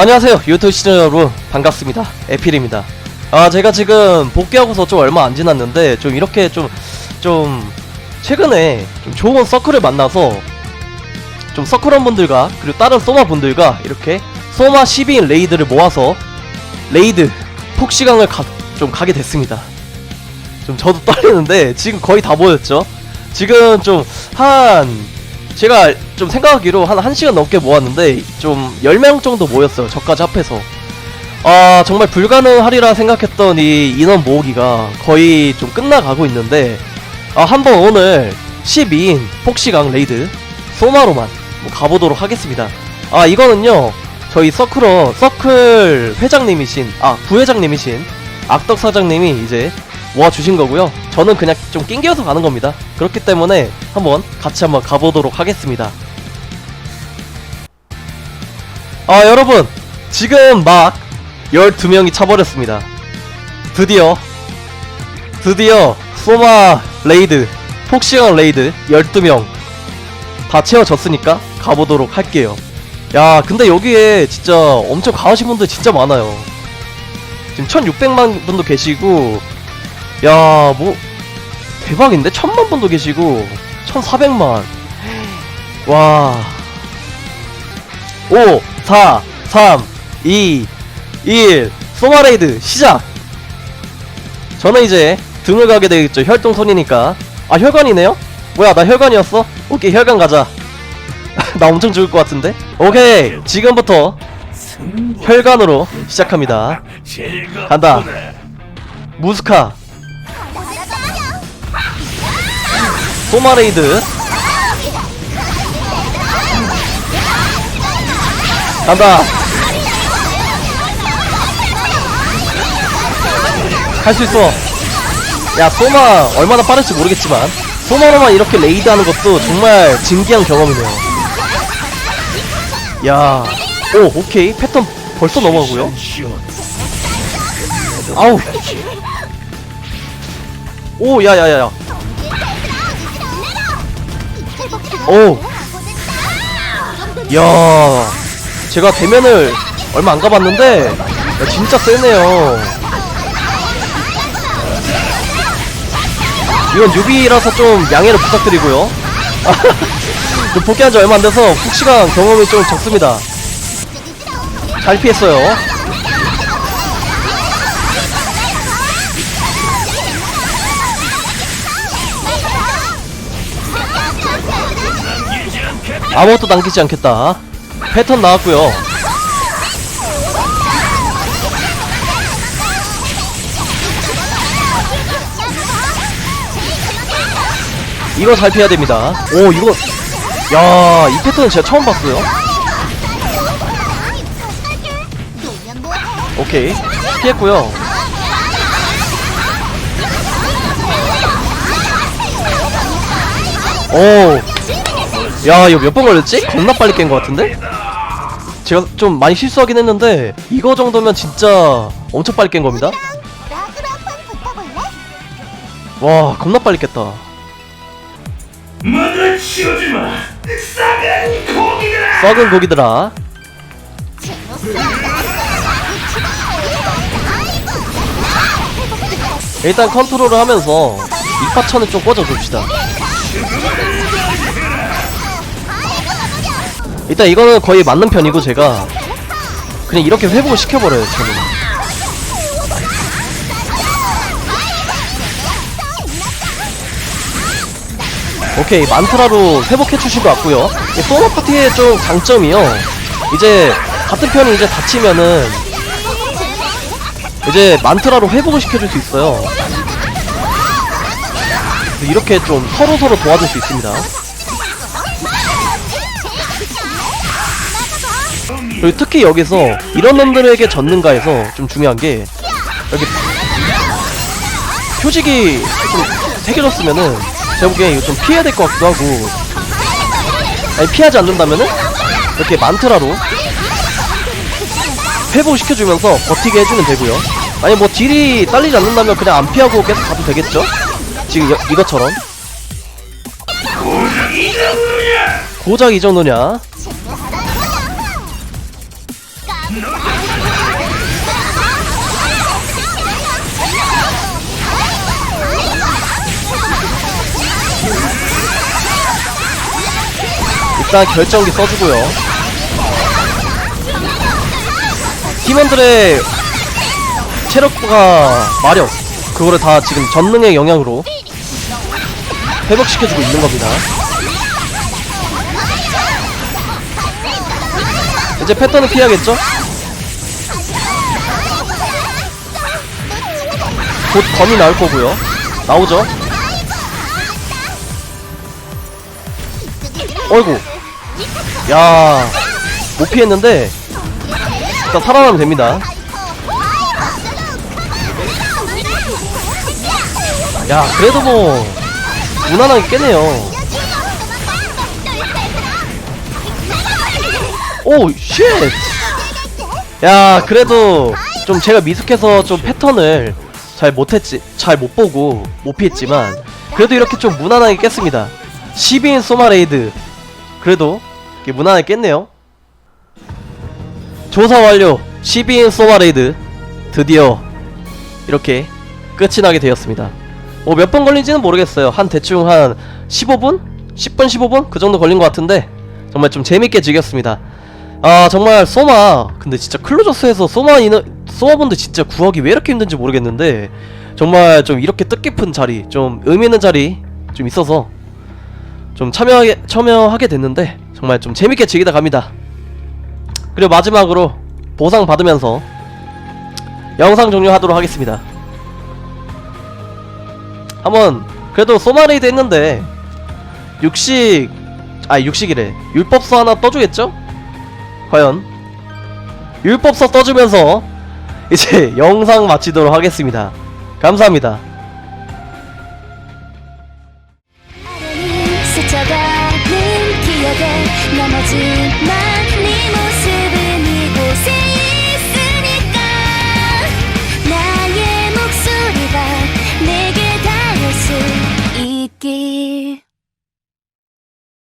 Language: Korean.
안녕하세요. 유튜브 시청자 여러분 반갑습니다. 에필입니다. 아 제가 지금 복귀하고서 좀 얼마 안 지났는데 좀 이렇게 좀좀 최근에 좀 좋은 서클을 만나서 좀 서클원 분들과 그리고 다른 소마 분들과 이렇게 소마 12인 레이드를 모아서 레이드 폭시강을 가, 좀 가게 됐습니다. 좀 저도 떨리는데 지금 거의 다 모였죠? 지금 좀 한 제가 좀 생각하기로 한 1시간 넘게 모았는데 좀 10명 정도 모였어요 저까지 합해서. 아 정말 불가능하리라 생각했던 이 인원 모으기가 거의 좀 끝나가고 있는데 아 한번 오늘 12인 폭시강 레이드 소마로만 뭐 가보도록 하겠습니다. 아 이거는요 저희 서클원 서클 회장님이신 아 부회장님이신 악덕 사장님이 이제 모아주신 거고요. 저는 그냥 좀 낑겨서 가는 겁니다. 그렇기 때문에 한번 같이 한번 가보도록 하겠습니다. 아 여러분. 지금 막 12명이 차버렸습니다. 드디어 드디어 소마 레이드 폭시강 레이드 12명 다 채워졌으니까 가보도록 할게요. 야 근데 여기에 진짜 엄청 가하신 분들 진짜 많아요. 지금 1600만 분도 계시고 야 뭐 대박인데? 1000만 분도 계시고 1400만. 와. 5 4 3 2 1 소마레이드 시작! 저는 이제 등을 가게 되겠죠. 혈통손이니까. 아 혈관이네요? 뭐야 나 혈관이었어? 오케이 혈관 가자. 나 엄청 죽을 것 같은데? 오케이 지금부터 혈관으로 시작합니다. 간다. 무스카 소마레이드. 간다. 할 수 있어. 야 소마 얼마나 빠를지 모르겠지만 소마로만 이렇게 레이드 하는 것도 정말 진기한 경험이네요. 야오 오케이. 패턴 벌써 넘어가고요. 아우. 오 야야야야 오 야, 제가 대면을 얼마 안 가봤는데 야, 진짜 세네요. 이건 뉴비라서 좀 양해를 부탁드리고요. 좀 복귀한 지 얼마 안 돼서 푹시간 경험이 좀 적습니다. 잘 피했어요. 아무것도 남기지 않겠다. 패턴 나왔고요. 이거 잘 피해야 됩니다. 오 이거 야 이 패턴은 제가 처음 봤어요. 오케이 피했고요. 오 야 이거 몇 번 걸렸지? 겁나 빨리 깬 것 같은데? 제가 좀 많이 실수하긴 했는데 이거 정도면 진짜 엄청 빨리 깬 겁니다. 와 겁나 빨리 깼다. 문을 치우지마! 썩은 고기들아! 썩은 고기들아. 일단 컨트롤을 하면서 이파천을 좀 꽂아줍시다 일단 이거는 거의 맞는 편이고 제가 그냥 이렇게 회복을 시켜버려요 저는. 오케이 만트라로 회복해주신 것 같고요. 이 소마 파티의 좀 장점이요. 이제 같은 편이 이제 다치면은 이제 만트라로 회복을 시켜줄 수 있어요. 이렇게 좀 서로서로 도와줄 수 있습니다 그리고 특히 여기서 이런 놈들에게 졌는가에서 좀 중요한 게 여기 표식이 좀 새겨졌으면은 제가 보기엔 이거 좀 피해야 될 것 같기도 하고 아니 피하지 않는다면은 이렇게 만트라로 회복시켜주면서 버티게 해주면 되고요. 아니 뭐 딜이 딸리지 않는다면 그냥 안 피하고 계속 가도 되겠죠? 지금 여- 이것처럼. 고작 이 정도냐 고작 이 정도냐 일단 결정기 써주고요. 팀원들의 체력과 마력 그거를 다 지금 전능의 영향으로 회복시켜주고 있는 겁니다. 이제 패턴을 피해야겠죠? 곧 검이 나올 거고요. 나오죠? 어이구. 야, 못 피했는데 일단 살아나면 됩니다. 야, 그래도 뭐 무난하게 깨네요. 오, 쉣! 야, 그래도 좀 제가 미숙해서 좀 패턴을 잘 못했지, 잘 못 보고 못 피했지만 그래도 이렇게 좀 무난하게 깼습니다. 12인 소마레이드 그래도 무난하게 깼네요. 조사 완료. 12인 소마레이드 드디어 이렇게 끝이 나게 되었습니다. 뭐 몇 번 걸린지는 모르겠어요. 한 대충 한 15분? 10분 15분? 그 정도 걸린 것 같은데 정말 좀 재밌게 즐겼습니다. 아 정말 소마 근데 진짜 클로저스에서 소마 인어 소마분들 진짜 구하기 왜 이렇게 힘든지 모르겠는데 정말 좀 이렇게 뜻깊은 자리 좀 의미 있는 자리 좀 있어서 좀 참여하게 참여하게 됐는데 정말 좀 재밌게 즐기다 갑니다. 그리고 마지막으로 보상 받으면서 영상 종료하도록 하겠습니다. 한번 그래도 소마레이드 했는데 육식 아 육식이래 율법서 하나 떠주겠죠? 과연 율법서 떠주면서 이제 영상 마치도록 하겠습니다. 감사합니다. 넘어진 나